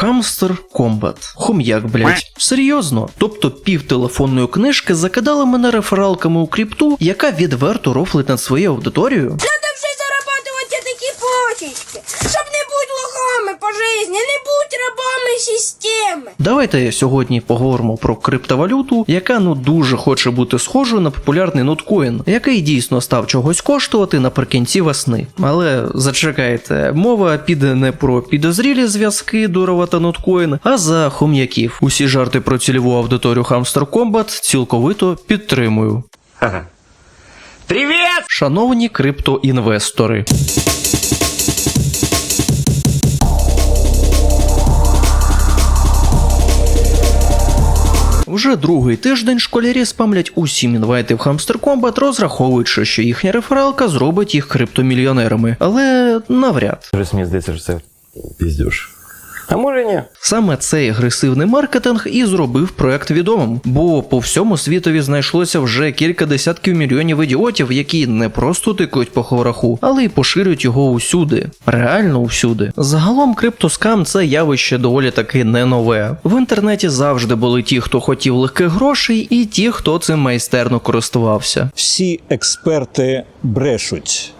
Хамстер Комбат. Хом'як, блять. Серйозно? Тобто пів телефонної книжки закидали мене рефералками у кріпту, яка відверто рофлить над своєю аудиторією. Надо все зарабатувати такі почечки, щоб не бути лохами по житті, не бути рабами системи. Давайте сьогодні поговоримо про криптовалюту, яка ну дуже хоче бути схожою на популярний ноткоін, який дійсно став чогось коштувати наприкінці весни. Але зачекайте, мова піде не про підозрілі зв'язки Дурова та ноткоін, а за хом'яків. Усі жарти про цільову аудиторію Hamster Combat цілковито підтримую. Привет! Шановні криптоінвестори. Вже другий тиждень школярі спамлять усім інвайти в Hamster Combat, розраховуючи, що їхня рефералка зробить їх криптомільйонерами. Але навряд. Мені здається, що це піздюш. А може ні? Саме цей агресивний маркетинг і зробив проект відомим, бо по всьому світові знайшлося вже кілька десятків мільйонів ідіотів, які не просто тикають по ховраху, але й поширюють його усюди, реально усюди. Загалом криптоскам це явище доволі таки не нове. В інтернеті завжди були ті, хто хотів легких грошей, і ті, хто цим майстерно користувався. всі експерти брешуть.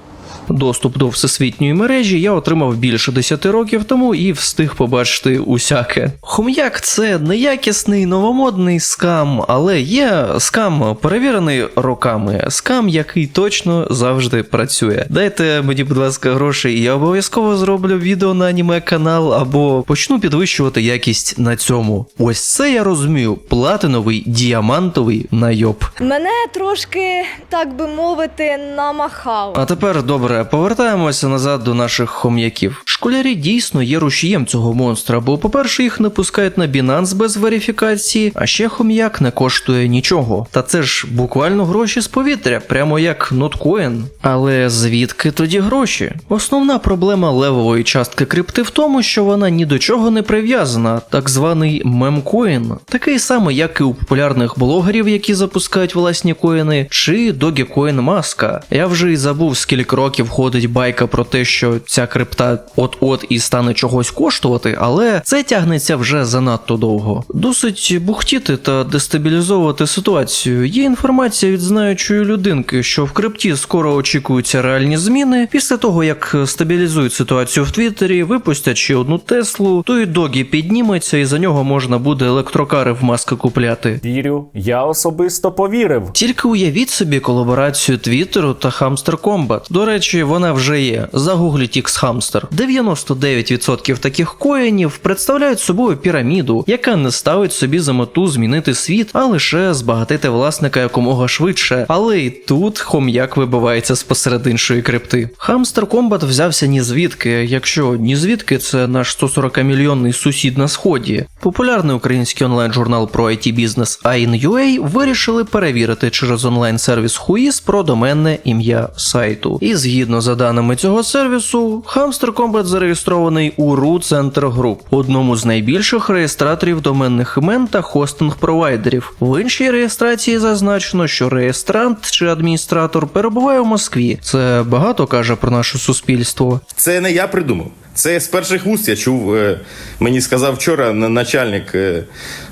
Доступ до всесвітньої мережі я отримав більше 10 років тому і встиг побачити усяке. Хом'як це неякісний новомодний скам, але є скам перевірений роками, скам, який точно завжди працює. Дайте мені, будь ласка, гроші, і я обов'язково зроблю відео на аніме канал або почну підвищувати якість на цьому. Ось це я розумію. Платиновий діамантовий найоб. Мене трошки, так би мовити, намахав. А тепер добре, повертаємося назад до наших хом'яків. Школярі дійсно є рушієм цього монстра, бо, по-перше, їх не пускають на Binance без верифікації, а ще хом'як не коштує нічого. Та це ж буквально гроші з повітря, прямо як ноткоін. Але звідки тоді гроші? Основна проблема левової частки крипти в тому, що вона ні до чого не прив'язана, так званий мемкоін, такий самий, як і у популярних блогерів, які запускають власні коїни, чи Dogecoin маска. Я вже й забув, скільки років ходить байка про те, що ця крипта от-от і стане чогось коштувати, але це тягнеться вже занадто довго. Досить бухтіти та дестабілізовувати ситуацію. Є інформація від знаючої людинки, що в крипті скоро очікуються реальні зміни. Після того, як стабілізують ситуацію в Твіттері, випустять ще одну Теслу, то і догі підніметься, і за нього можна буде електрокари в маски купляти. Вірю, я особисто повірив. Тільки уявіть собі колаборацію Твіттеру та Hamster Combat. До речі, вона вже є. Загугліть X Hamster. 99% таких коїнів представляють собою піраміду, яка не ставить собі за мету змінити світ, а лише збагатити власника якомога швидше. Але і тут хом'як вибивається з посеред іншої крипти. Hamster Combat взявся ні звідки, якщо ні звідки це наш 140 мільйонний сусід на сході. Популярний український онлайн-журнал про it бізнес AIN.UA вирішили перевірити через онлайн-сервіс Whois про доменне ім'я сайту. І згідно за даними цього сервісу, Hamster Combat зареєстрований у RU Center Group, одному з найбільших реєстраторів доменних імен та хостинг-провайдерів. В іншій реєстрації зазначено, що реєстрант чи адміністратор перебуває у Москві. Це багато каже про наше суспільство. Це не я придумав. Це з перших вуст я чув. е, Мені сказав вчора начальник, е,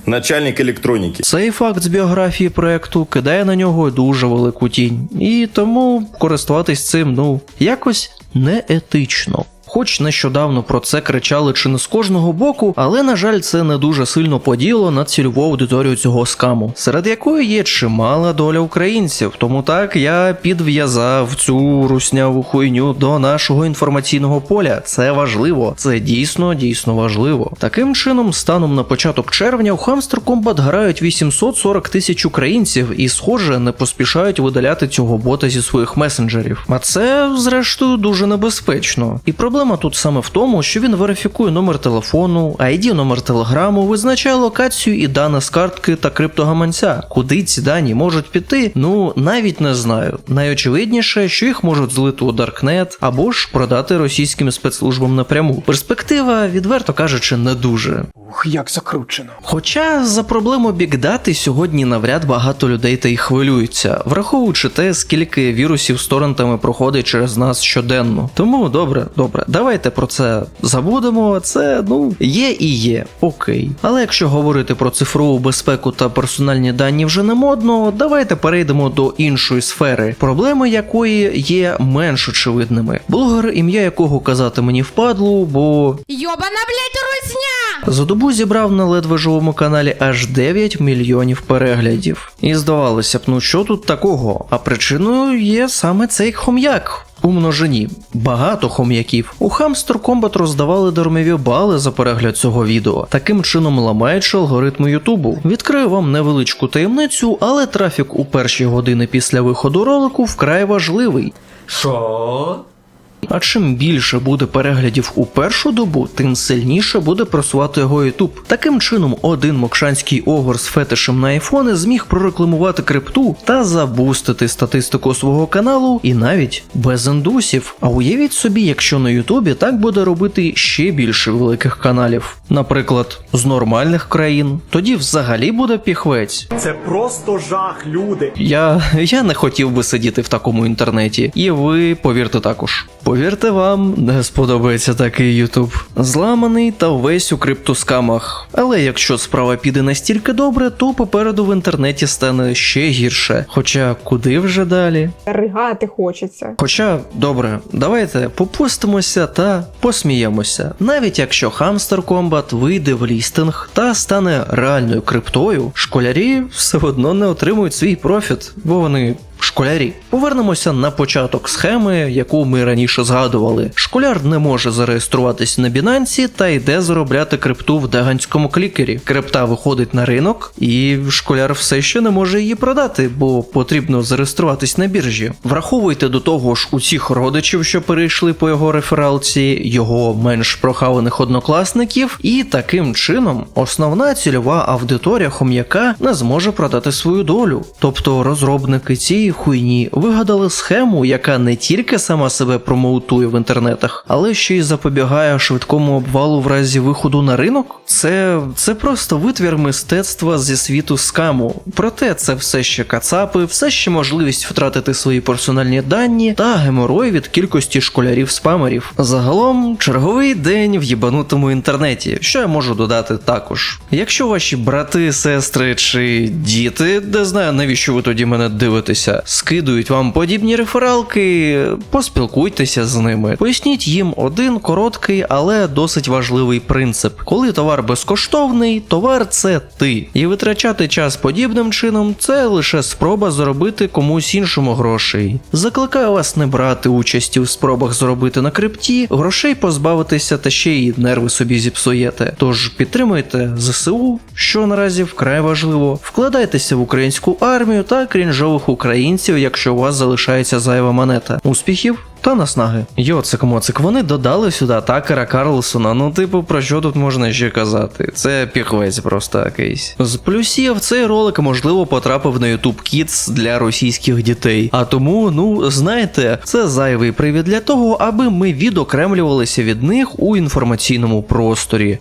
начальник електроніки. Цей факт з біографії проекту кидає на нього дуже велику тінь, і тому користуватись цим ну якось неетично. Хоч нещодавно про це кричали чи не з кожного боку, але на жаль, це не дуже сильно поділо на цільову аудиторію цього скаму, серед якої є чимала доля українців. Тому так я підв'язав цю русняву хуйню до нашого інформаційного поля. Це важливо, це дійсно дійсно важливо. Таким чином, станом на початок червня у Hamster Combat грають 840 тисяч українців і, схоже, не поспішають видаляти цього бота зі своїх месенджерів. А це, зрештою, дуже небезпечно. І проблема тут саме в тому, що він верифікує номер телефону, ID номер телеграму, визначає локацію і дані з картки та криптогаманця. Куди ці дані можуть піти? Ну навіть не знаю. Найочевидніше, що їх можуть злити у Даркнет або ж продати російським спецслужбам напряму. Перспектива, відверто кажучи, не дуже. Ух, як закручено. Хоча за проблему бікдати сьогодні навряд багато людей та й хвилюються, враховуючи те, скільки вірусів з торрентами проходить через нас щоденно. Тому добре, добре. Давайте про це забудемо. Це ну є і є, окей. Але якщо говорити про цифрову безпеку та персональні дані вже не модно, давайте перейдемо до іншої сфери, проблеми якої є менш очевидними. Блогер, ім'я якого казати мені впадло, бо Йобана, блядь, русня! за добу зібрав на ледве живому каналі аж 9 мільйонів переглядів. І здавалося б, ну що тут такого? А причиною є саме цей хом'як. У множині багато хом'яків. У Hamster Combat роздавали дармові бали за перегляд цього відео, таким чином ламаючи алгоритми Ютубу. Відкрию вам невеличку таємницю, але трафік у перші години після виходу ролику вкрай важливий. А чим більше буде переглядів у першу добу, тим сильніше буде просувати його YouTube. Таким чином, один мокшанський огор з фетишем на айфони зміг прорекламувати крипту та забустити статистику свого каналу і навіть без індусів. А уявіть собі, якщо на Ютубі так буде робити ще більше великих каналів, наприклад, з нормальних країн, тоді взагалі буде піхвець. Це просто жах, люди. Я, я не хотів би сидіти в такому інтернеті, і ви повірте також. Повірте вам, не сподобається такий Ютуб. Зламаний та весь у криптоскамах. Але якщо справа піде настільки добре, то попереду в інтернеті стане ще гірше. Хоча куди вже далі? Ригати хочеться. Хоча, добре, давайте попустимося та посміємося. Навіть якщо Hamster Combat вийде в лістинг та стане реальною криптою, школярі все одно не отримують свій профіт, бо вони. Школярі, повернемося на початок схеми, яку ми раніше згадували. Школяр не може зареєструватись на Binance та йде заробляти крипту в деганському клікері. Крипта виходить на ринок, і школяр все ще не може її продати, бо потрібно зареєструватись на біржі. Враховуйте до того ж усіх родичів, що перейшли по його рефералці, його менш прохаваних однокласників, і таким чином основна цільова аудиторія хом'яка не зможе продати свою долю. Тобто розробники цієї хуйні вигадали схему, яка не тільки сама себе промоутує в інтернетах, але ще й запобігає швидкому обвалу в разі виходу на ринок. Це, це просто витвір мистецтва зі світу скаму. Проте це все ще кацапи, все ще можливість втратити свої персональні дані та геморой від кількості школярів-спамерів. Загалом, черговий день в їбанутому інтернеті. Що я можу додати також? Якщо ваші брати, сестри чи діти, не знаю навіщо ви тоді мене дивитеся, скидують вам подібні рефералки, поспілкуйтеся з ними. Поясніть їм один короткий, але досить важливий принцип. Коли товар безкоштовний, товар це ти. І витрачати час подібним чином це лише спроба заробити комусь іншому грошей. Закликаю вас не брати участі в спробах заробити на крипті, грошей позбавитися та ще й нерви собі зіпсуєте. Тож підтримуйте ЗСУ, що наразі вкрай важливо. Вкладайтеся в українську армію та крінжових українців, якщо у вас залишається зайва монета. Успіхів! Та наснаги. Йоцик моцик, вони додали сюди Такера Карлсона. Ну, типу, про що тут можна ще казати? Це піхвець просто якийсь. З плюсів цей ролик можливо потрапив на YouTube Kids для російських дітей. А тому, ну знаєте, це зайвий привід для того, аби ми відокремлювалися від них у інформаційному просторі.